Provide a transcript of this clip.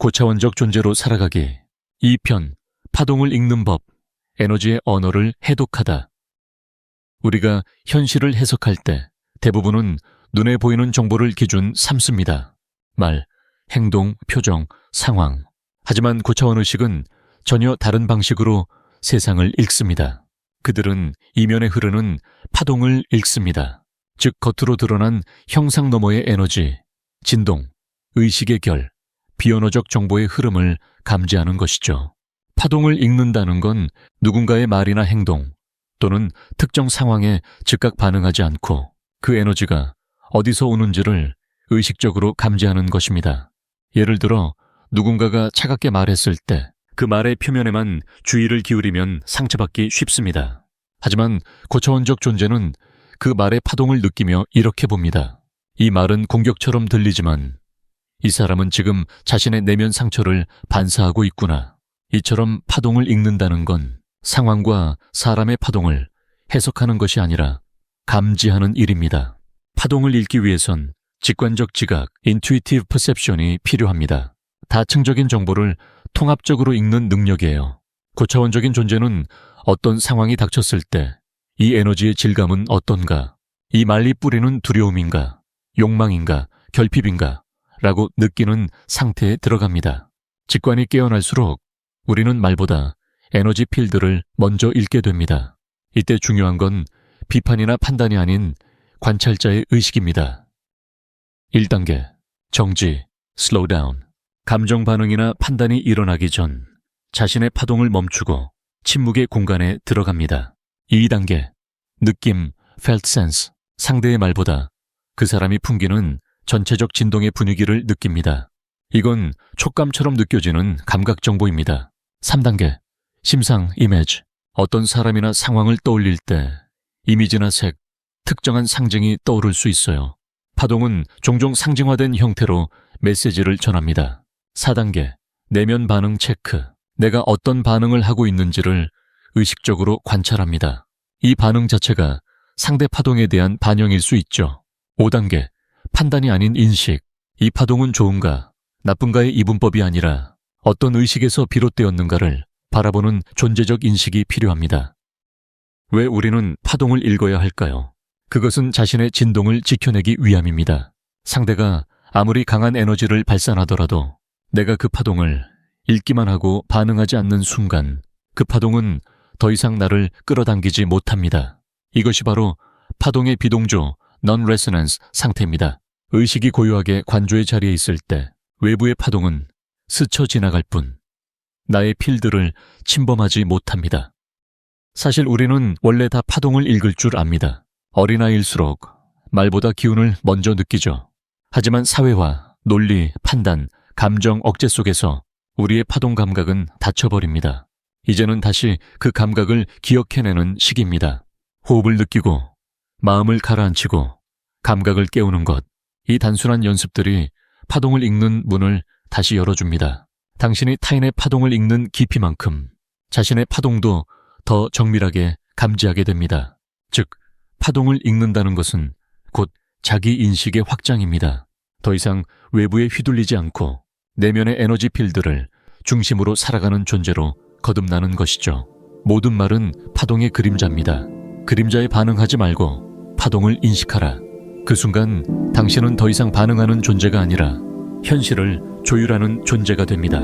고차원적 존재로 살아가기. 2편 파동을 읽는 법. 에너지의 언어를 해독하다. 우리가 현실을 해석할 때 대부분은 눈에 보이는 정보를 기준 삼습니다. 말, 행동, 표정, 상황. 하지만 고차원 의식은 전혀 다른 방식으로 세상을 읽습니다. 그들은 이면에 흐르는 파동을 읽습니다. 즉 겉으로 드러난 형상 너머의 에너지, 진동, 의식의 결, 비언어적 정보의 흐름을 감지하는 것이죠. 파동을 읽는다는 건 누군가의 말이나 행동 또는 특정 상황에 즉각 반응하지 않고 그 에너지가 어디서 오는지를 의식적으로 감지하는 것입니다. 예를 들어 누군가가 차갑게 말했을 때 그 말의 표면에만 주의를 기울이면 상처받기 쉽습니다. 하지만 고차원적 존재는 그 말의 파동을 느끼며 이렇게 봅니다. 이 말은 공격처럼 들리지만 이 사람은 지금 자신의 내면 상처를 반사하고 있구나. 이처럼 파동을 읽는다는 건 상황과 사람의 파동을 해석하는 것이 아니라 감지하는 일입니다. 파동을 읽기 위해선 직관적 지각, intuitive perception이 필요합니다. 다층적인 정보를 통합적으로 읽는 능력이에요. 고차원적인 존재는 어떤 상황이 닥쳤을 때 이 에너지의 질감은 어떤가? 이 말이 뿌리는 두려움인가? 욕망인가? 결핍인가? 라고 느끼는 상태에 들어갑니다. 직관이 깨어날수록 우리는 말보다 에너지 필드를 먼저 읽게 됩니다. 이때 중요한 건 비판이나 판단이 아닌 관찰자의 의식입니다. 1단계 정지, down. 감정 반응이나 판단이 일어나기 전 자신의 파동을 멈추고 침묵의 공간에 들어갑니다. 2단계 느낌, felt sense. 상대의 말보다 그 사람이 풍기는 전체적 진동의 분위기를 느낍니다. 이건 촉감처럼 느껴지는 감각 정보입니다. 3단계 심상, 이미지. 어떤 사람이나 상황을 떠올릴 때 이미지나 색, 특정한 상징이 떠오를 수 있어요. 파동은 종종 상징화된 형태로 메시지를 전합니다. 4단계 내면 반응 체크. 내가 어떤 반응을 하고 있는지를 의식적으로 관찰합니다. 이 반응 자체가 상대 파동에 대한 반영일 수 있죠. 5단계 판단이 아닌 인식. 이 파동은 좋은가, 나쁜가의 이분법이 아니라 어떤 의식에서 비롯되었는가를 바라보는 존재적 인식이 필요합니다. 왜 우리는 파동을 읽어야 할까요? 그것은 자신의 진동을 지켜내기 위함입니다. 상대가 아무리 강한 에너지를 발산하더라도 내가 그 파동을 읽기만 하고 반응하지 않는 순간 그 파동은 더 이상 나를 끌어당기지 못합니다. 이것이 바로 파동의 비동조, non-resonance 상태입니다. 의식이 고요하게 관조의 자리에 있을 때 외부의 파동은 스쳐 지나갈 뿐 나의 필드를 침범하지 못합니다. 사실 우리는 원래 다 파동을 읽을 줄 압니다. 어린아이일수록 말보다 기운을 먼저 느끼죠. 하지만 사회화, 논리, 판단, 감정 억제 속에서 우리의 파동 감각은 닫혀버립니다. 이제는 다시 그 감각을 기억해내는 시기입니다. 호흡을 느끼고, 마음을 가라앉히고, 감각을 깨우는 것. 이 단순한 연습들이 파동을 읽는 문을 다시 열어줍니다. 당신이 타인의 파동을 읽는 깊이만큼 자신의 파동도 더 정밀하게 감지하게 됩니다. 즉, 파동을 읽는다는 것은 곧 자기 인식의 확장입니다. 더 이상 외부에 휘둘리지 않고 내면의 에너지 필드를 중심으로 살아가는 존재로 거듭나는 것이죠. 모든 말은 파동의 그림자입니다. 그림자에 반응하지 말고 파동을 인식하라. 그 순간 당신은 더 이상 반응하는 존재가 아니라 현실을 조율하는 존재가 됩니다.